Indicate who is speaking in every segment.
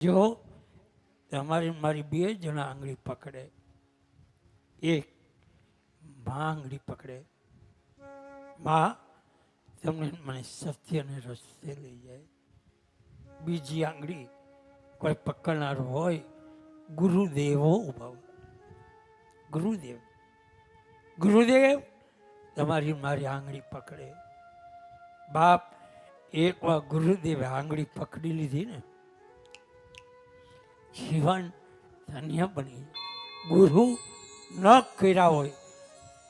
Speaker 1: જો તમારી મારી બે જણા આંગળી પકડે એક માં આંગળી પકડે માં તમને મને સત્યને રસ્તે લઈ જાય બીજી આંગળી કોઈ પકડનાર હોય ગુરુદેવો ઉભા હોય. ગુરુદેવ ગુરુદેવ તમારી મારી આંગળી પકડે બાપ એકવાર ગુરુદેવે આંગળી પકડી લીધી ને જીવન ધન્ય બની. ગુરુ ન કર્યા હોય,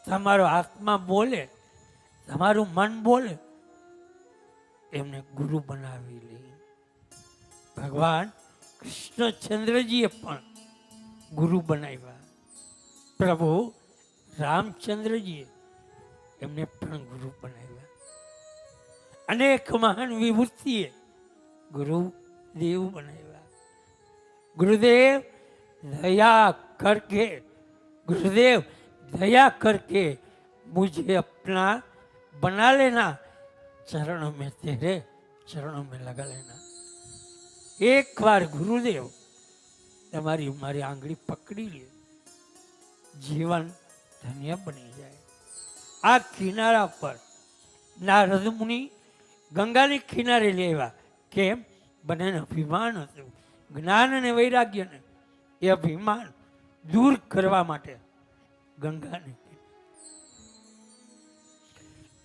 Speaker 1: તમારો આત્મા બોલે, તમારું મન બોલે, એમને ગુરુ બનાવી લે. ભગવાન કૃષ્ણચંદ્રજીએ પણ ગુરુ બનાવ્યા. પ્રભુ રામચંદ્રજીએ એમને પણ ગુરુ બનાવ્યા. અનેક મહાન વિભૂતિએ ગુરુ દેવ બનાવ્યા. गुरुदेव दया करके गुरुदेव दया करके मुझे अपना बना लेना चरणों में तेरे चरणों में लगा लेना एक बार गुरुदेव તમારી મારી આંગળી પકડી લે જીવન ધન્ય બની જાય આ કિનારા પર નારદ મુનિ ગંગાની કિનારે લેવા કેમ બંનેને અભિમાન હતું જ્ઞાન અને વૈરાગ્યને એ અભિમાન દૂર કરવા માટે ગંગાને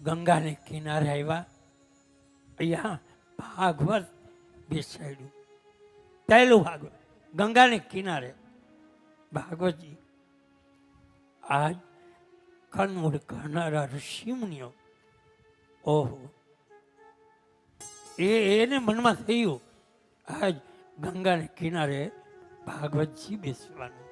Speaker 1: ગંગાને કિનારે આવ્યા. અહીંયા ભાગવત બેસાડ્યું. પહેલું ભાગવત. ગંગાને કિનારે. ભાગવતજી, આજ કનમૂળ કરનારા ઋષિમુનિઓ, ઓહો, એ એને મનમાં થયું. આજ ગંગાને કિનારે ભાગવતજી બેસવાનું.